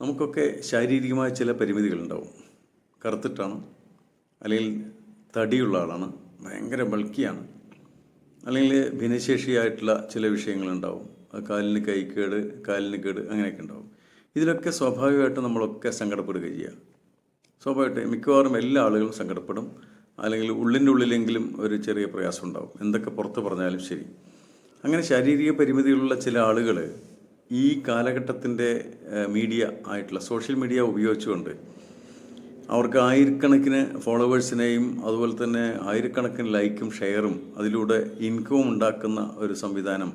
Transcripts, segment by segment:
നമുക്കൊക്കെ ശാരീരികമായ ചില പരിമിതികളുണ്ടാവും. കറുത്തിട്ടാണ് അല്ലെങ്കിൽ തടിയുള്ള ആളാണ് ഭയങ്കര ബൾക്കിയാണ് അല്ലെങ്കിൽ ഭിന്നശേഷിയായിട്ടുള്ള ചില വിഷയങ്ങളുണ്ടാവും. കാലിന് കൈക്കേട് കാലിന് കേട് അങ്ങനെയൊക്കെ ഉണ്ടാവും. ഇതിലൊക്കെ സ്വാഭാവികമായിട്ട് നമ്മളൊക്കെ സങ്കടപ്പെടുക ചെയ്യുക സ്വാഭാവികമായിട്ട് മിക്കവാറും എല്ലാ ആളുകളും സങ്കടപ്പെടും. അല്ലെങ്കിൽ ഉള്ളിന്റെ ഉള്ളിലെങ്കിലും ഒരു ചെറിയ പ്രയാസം ഉണ്ടാവും. എന്തൊക്കെ പുറത്ത് പറഞ്ഞാലും ശരി. അങ്ങനെ ശാരീരിക പരിമിതികളുള്ള ചില ആളുകൾ ഈ കാലഘട്ടത്തിന്റെ മീഡിയ ആയിട്ടുള്ള സോഷ്യൽ മീഡിയ ഉപയോഗിച്ചുകൊണ്ട് അവർക്ക് ആയിരക്കണക്കിന് ഫോളോവേഴ്സിനെയും അതുപോലെ തന്നെ ആയിരക്കണക്കിന് ലൈക്കും ഷെയറും അതിലൂടെ ഇൻകവും ഉണ്ടാക്കുന്ന ഒരു സംവിധാനം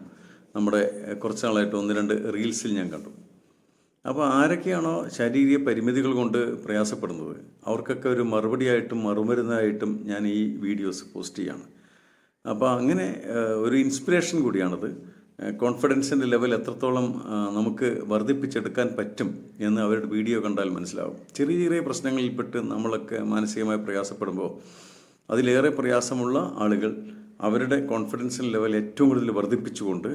നമ്മുടെ കുറച്ച് നാളായിട്ട് ഒന്ന് രണ്ട് റീൽസിൽ ഞാൻ കണ്ടു. അപ്പോൾ ആരൊക്കെയാണോ ശാരീരിക പരിമിതികൾ കൊണ്ട് പ്രയാസപ്പെടുന്നത്? അവർക്കൊക്കെ ഒരു മറുപടിയായിട്ടും മറുമരുന്നായിട്ടും ഞാൻ ഈ വീഡിയോസ് പോസ്റ്റ് ചെയ്യാണ്. അപ്പോൾ അങ്ങനെ ഒരു ഇൻസ്പിറേഷൻ കൂടിയാണത്. കോൺഫിഡൻസിന്റെ ലെവൽ എത്രത്തോളം നമുക്ക് വർദ്ധിപ്പിച്ചെടുക്കാൻ പറ്റും എന്ന് അവരുടെ വീഡിയോ കണ്ടാൽ മനസ്സിലാവും. ചെറിയ ചെറിയ പ്രശ്നങ്ങളിൽപ്പെട്ട് നമ്മളൊക്കെ മാനസികമായി പ്രയാസപ്പെടുമ്പോൾ അതിലേറെ പ്രയാസമുള്ള ആളുകൾ അവരുടെ കോൺഫിഡൻസിന്റെ ലെവൽ ഏറ്റവും കൂടുതൽ വർദ്ധിപ്പിച്ചുകൊണ്ട്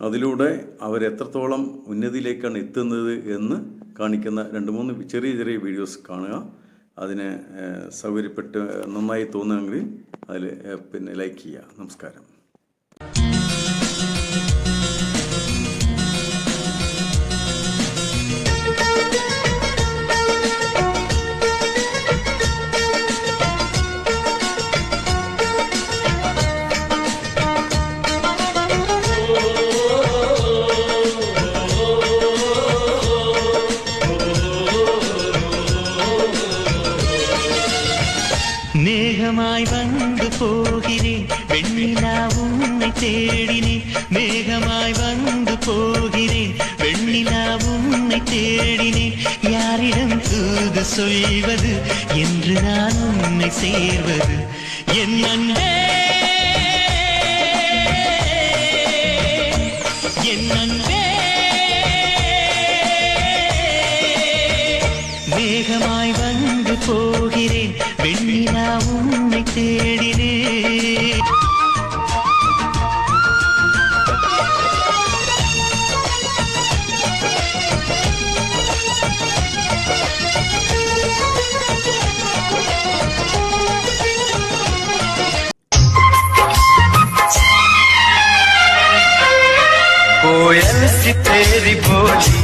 അതിലൂടെ അവരെത്രത്തോളം ഉന്നതിയിലേക്കാണ് എത്തുന്നത് എന്ന് കാണിക്കുന്ന രണ്ട് മൂന്ന് ചെറിയ ചെറിയ വീഡിയോസ് കാണുക. അതിനെ സൗകര്യപ്പെട്ട് നന്നായി തോന്നുമെങ്കിൽ അതിൽ പിന്നെ ലൈക്ക് ചെയ്യുക. നമസ്കാരം. மேகமாய் வந்து போகிறேன். வெண்ணிலா உன்னை தேடினேன். மேகமாய் வந்து போகிறேன். வெண்ணிலா உன்னை தேடினேன். யாரிடம் தூது சொல்வது? என்று நான் உன்னை சேர்வது. என் அன்பே என் அன்பே. மேகமாய் வந்து போகிறேன். வெண்ணிலா உன்னை தேடினே கோயல் சித்தேரி போலி